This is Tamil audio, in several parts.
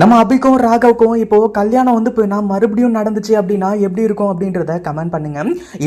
நம்ம அபிக்கும் ராகவுக்கும் இப்போ கல்யாணம் வந்து போய்னா மறுபடியும் நடந்துச்சு அப்படின்னா எப்படி இருக்கும் அப்படின்றத கமெண்ட் பண்ணுங்க.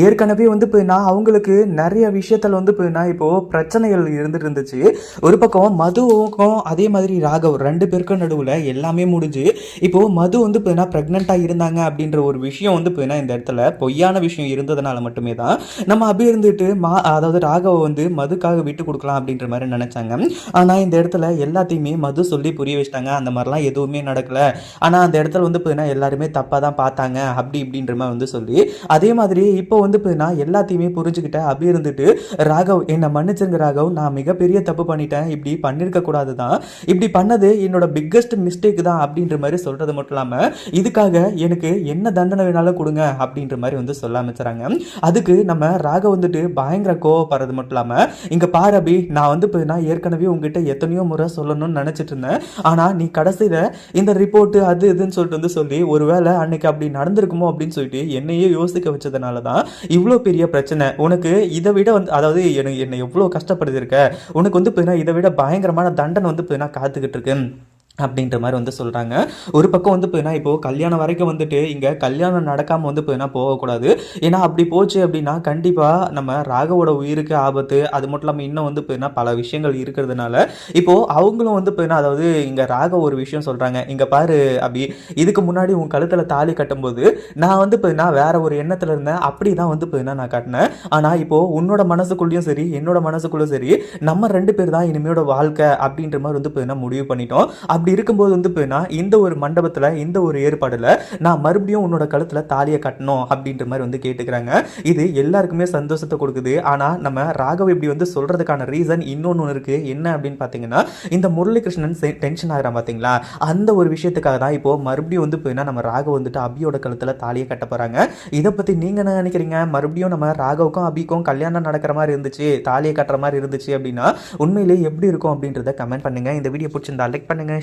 ஏற்கனவே வந்து போய்னா அவங்களுக்கு நிறைய விஷயத்துல வந்து போய்னா இப்போ பிரச்சனைகள் இருந்துட்டு இருந்துச்சு. ஒரு பக்கம் மதுவுக்கும் அதே மாதிரி ராகவ் ரெண்டு பேருக்கும் நடுவில் எல்லாமே முடிஞ்சு இப்போ மது வந்து போய்னா ப்ரெக்னெண்ட்டாக இருந்தாங்க அப்படின்ற ஒரு விஷயம் வந்து போய்னா இந்த இடத்துல பொய்யான விஷயம் இருந்ததுனால மட்டுமே தான் நம்ம அபி இருந்துட்டு மா அதாவது ராகவ வந்து மதுக்காக விட்டு கொடுக்கலாம் அப்படின்ற மாதிரி நினைச்சாங்க. ஆனால் இந்த இடத்துல எல்லாத்தையுமே மது சொல்லி புரிய வச்சிட்டாங்க. அந்த மாதிரிலாம் எதுவுமே நடக்கல. ஆனால் அந்த இடத்துல வந்து பார்த்தீங்கன்னா எல்லாருமே தப்பாக தான் பார்த்தாங்க. அப்படி இப்படின்ற மாதிரி வந்து சொல்லி அதே மாதிரி இப்போ வந்து பார்த்தீங்கன்னா எல்லாத்தையுமே புரிஞ்சுக்கிட்ட அப்படி இருந்துட்டு ராகவ் என்னை மன்னிச்சிருங்க ராகவ் நான் மிகப்பெரிய தப்பு பண்ணிட்டேன். இப்படி பண்ணியிருக்க கூடாது தான். இப்படி பண்ணது என்னோட பிக்கஸ்ட் மிஸ்டேக் தான் அப்படின்ற மாதிரி சொல்றது மட்டும் இல்லாமல் இதுக்காக எனக்கு என்ன தண்டனை வேணாலும் கொடுங்க அப்படின்ற மாதிரி வந்து சொல்ல ஆரம்பிச்சுறாங்க அதுக்கு நம்ம ராகவ் வந்துட்டு பயங்கர கோவப்படுறது மட்டும் இல்லாமல் இங்கே பாரு அபி நான் வந்து நான் ஏற்கனவே உங்ககிட்ட எத்தனையோ முறை சொல்லணும்னு நினச்சிட்டு இருந்தேன். ஆனால் நீ கடைசியில் இந்த ரிப்போர்ட்டு அது இதுன்னு சொல்லிட்டு வந்து சொல்லி ஒருவேளை அன்னைக்கு அப்படி நடந்திருக்குமோ அப்படின்னு சொல்லிட்டு என்னையே யோசிக்க வச்சதுனால தான் இவ்வளோ பெரிய பிரச்சனை. உனக்கு இதை விட வந்து அதாவது என்னை எவ்வளோ கஷ்டப்படுத்திருக்க உனக்கு வந்து பார்த்தீங்கன்னா இதை விட பயங்கரமான தண்டனை வந்து பார்த்தீங்கன்னா காத்துக்கிட்டு இருக்கு. அப்படின்ற மாதிரி வந்து சொல்கிறாங்க ஒரு பக்கம் வந்து போயினா இப்போது கல்யாணம் வரைக்கும் வந்துட்டு இங்கே கல்யாணம் நடக்காமல் வந்து போயினா போகக்கூடாது. ஏன்னா அப்படி போச்சு அப்படின்னா கண்டிப்பாக நம்ம ராகவோட உயிருக்கு ஆபத்து. அது மட்டும் இல்லாமல் இன்னும் வந்து போயினா பல விஷயங்கள் இருக்கிறதுனால இப்போது அவங்களும் வந்து போயினா அதாவது இங்கே ராக ஒரு விஷயம் சொல்கிறாங்க இங்கே பாரு அப்படி இதுக்கு முன்னாடி உன் கழுத்தில் தாலி கட்டும்போது நான் வந்து போயினா வேற ஒரு எண்ணத்தில் இருந்தேன். அப்படி தான் வந்து போயினா நான் கட்டினேன். ஆனால் இப்போது உன்னோட மனசுக்குள்ளேயும் சரி என்னோட மனசுக்குள்ளேயும் சரி நம்ம ரெண்டு பேர் தான் இனிமையோட வாழ்க்கை அப்படின்ற மாதிரி வந்து போயினா முடிவு பண்ணிட்டோம். அப்படி இருக்கும்போது வந்து போயினா இந்த ஒரு மண்டபத்தில் இந்த ஒரு ஏற்பாடில் நான் மறுபடியும் உன்னோட கழுத்தில் தாலியை கட்டணும் அப்படின்ற மாதிரி வந்து கேட்டுக்கிறாங்க. இது எல்லாருக்குமே சந்தோஷத்தை கொடுக்குது. ஆனால் நம்ம ராகவ் இப்படி வந்து சொல்கிறதுக்கான ரீசன் இன்னொன்று ஒன்று இருக்குது என்ன அப்படின்னு பார்த்தீங்கன்னா இந்த முரளிகிருஷ்ணன் டென்ஷன் ஆகிறான் பார்த்தீங்களா அந்த ஒரு விஷயத்துக்காக தான் இப்போது மறுபடியும் வந்து போயினா நம்ம ராகவ் வந்துட்டு அபியோட கழுத்தில் தாலியை கட்ட போகிறாங்க இதை பற்றி நீங்கள் என்ன நினைக்கிறீங்க? மறுபடியும் நம்ம ராகவுக்கும் அபிக்கும் கல்யாணம் நடக்கிற மாதிரி இருந்துச்சு தாலியை கட்டுற மாதிரி இருந்துச்சு அப்படின்னா உண்மையிலேயே எப்படி இருக்கும் அப்படின்றத கமெண்ட் பண்ணுங்கள் இந்த வீடியோ பிடிச்சிருந்தா லைக் பண்ணுங்கள்